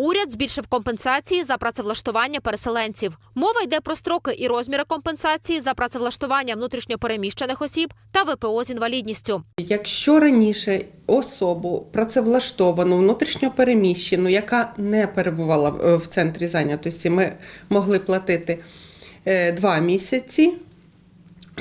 Уряд збільшив компенсації за працевлаштування переселенців. Мова йде про строки і розміри компенсації за працевлаштування внутрішньопереміщених осіб та ВПО з інвалідністю. Якщо раніше особу працевлаштовану, внутрішньопереміщену, яка не перебувала е, в центрі зайнятості, ми могли платити е, два місяці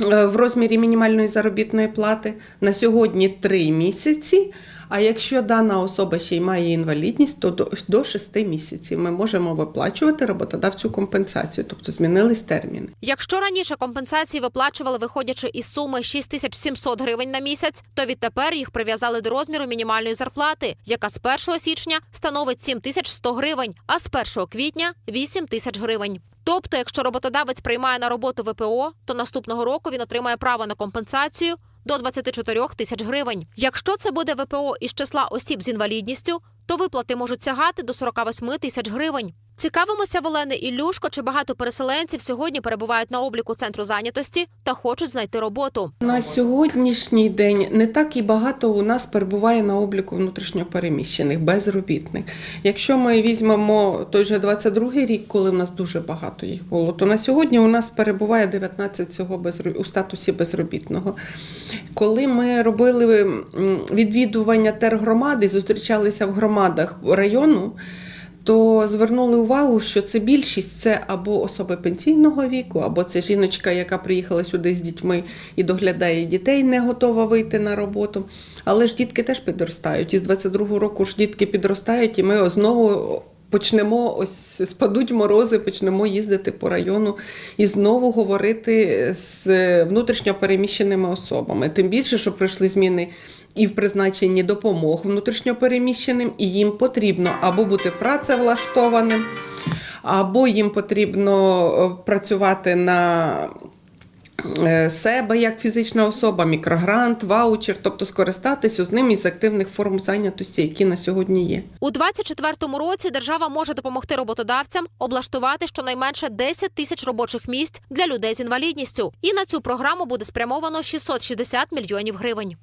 е, в розмірі мінімальної заробітної плати, на сьогодні три місяці. А якщо дана особа ще й має інвалідність, то до, до 6 місяців ми можемо виплачувати роботодавцю компенсацію, тобто змінились терміни. Якщо раніше компенсації виплачували, виходячи із суми 6700 гривень на місяць, то відтепер їх прив'язали до розміру мінімальної зарплати, яка з 1 січня становить 7100 гривень, а з 1 квітня 8 тисяч гривень. Тобто, якщо роботодавець приймає на роботу ВПО, то наступного року він отримає право на компенсацію до 24 тисяч гривень. Якщо це буде ВПО із числа осіб з інвалідністю, то виплати можуть сягати до 48 тисяч гривень. Цікавимося в Олени Ілюшко, чи багато переселенців сьогодні перебувають на обліку центру зайнятості та хочуть знайти роботу. На сьогоднішній день не так і багато у нас перебуває на обліку внутрішньопереміщених, безробітних. Якщо ми візьмемо той же 22-й рік, коли в нас дуже багато їх було, то на сьогодні у нас перебуває 19 цього у статусі безробітного. Коли ми робили відвідування тергромади, зустрічалися в громадах району. То звернули увагу, що це більшість це або особи пенсійного віку, або це жіночка, яка приїхала сюди з дітьми і доглядає дітей, не готова вийти на роботу. Але ж дітки теж підростають. І з 22-го року ж дітки підростають, і ми знову почнемо ось спадуть морози, почнемо їздити по району і знову говорити з внутрішньопереміщеними особами. Тим більше, що пройшли зміни і в призначенні допомог внутрішньопереміщеним, і їм потрібно або бути працевлаштованим, або їм потрібно е, працювати на себе як фізична особа, мікрогрант, ваучер, тобто скористатися з ним із активних форм зайнятості, які на сьогодні є. У 2024 році держава може допомогти роботодавцям облаштувати щонайменше 10 тисяч робочих місць для людей з інвалідністю. І на цю програму буде спрямовано 660 мільйонів гривень.